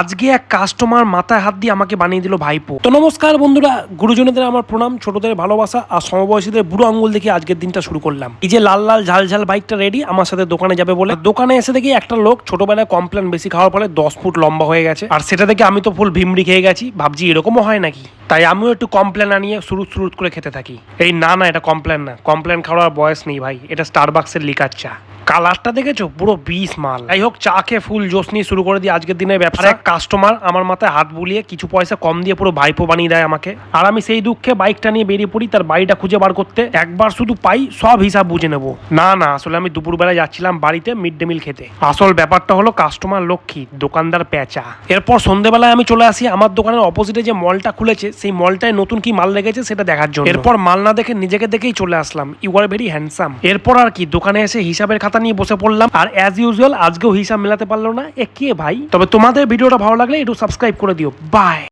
আজকে এক কাস্টমার মাথায় হাত দিয়ে আমাকে বানিয়ে দিল ভাইপো। তো নমস্কার বন্ধুরা, গুরুজনদের আমার প্রণাম, ছোটদের ভালোবাসা আর সমবয়সীদের বুড়ো আঙ্গুল দেখে আজকের দিনটা শুরু করলাম। এই যে লাল লাল ঝাল ঝাল বাইকটা রেডি আমার সাথে দোকানে যাবে বলে। দোকানে এসে দেখি একটা লোক ছোটবেলায় কমপ্লেন বেশি খাওয়ার ফলে দশ ফুট লম্বা হয়ে গেছে। আর সেটা দেখে আমি তো ফুল ভিমড়ি খেয়ে গেছি, ভাবছি এরকমও হয় নাকি? তাই আমিও একটু কমপ্লেন আনিয়ে সুরুত সুরুত করে খেতে থাকি। এই না না, এটা কমপ্লেন না। কমপ্লেন খাওয়ার বয়স নেই ভাই, এটা স্টারবাক্সের লিকার চা। কালারটা দেখেছ? পুরো বিষ মাল। যাই হোক চা খেয়ে ফুল জোশ নিয়ে শুরু করে দিই আজকের দিনের ব্যবসা। এক কাস্টমার আমার মাথায় হাত বুলিয়ে কিছু পয়সা কম দিয়ে পুরো ভাইপো বানিয়ে দেয় আমাকে। আর আমি সেই দুঃখে বাইকটা নিয়ে বেরিয়ে পড়ি তার বাড়িটা খুঁজে বার করতে। একবার শুধু পাই সব হিসাব বুঝে নেব। না না আসলে আমি দুপুরবেলা যাচ্ছিলাম বাড়িতে মিড ডে মিল খেতে। আসল ব্যাপারটা হলো কাস্টমার লক্ষ্মী দোকানদার পেঁচা। এরপর সন্ধেবেলায় আমি চলে আসি আমার দোকানের অপোজিটে যে মলটা খুলেছে সেই মলটায় নতুন কি মাল লেগেছে সেটা দেখার জন্য। এরপর মাল না দেখে নিজেকে দেখেই চলে আসলাম। ইউ আর ভেরি হ্যান্ডসাম এরপর আর কি দোকানে এসে হিসাবের খাতা নিয়ে বসে পড়লাম। আর অ্যাজ ইউজুয়াল আজকেও হিসাব মেলাতে পারল না। এ কে ভাই? তবে তোমাদের ভিডিওটা ভালো লাগলে একটু সাবস্ক্রাইব করে দিও। বাই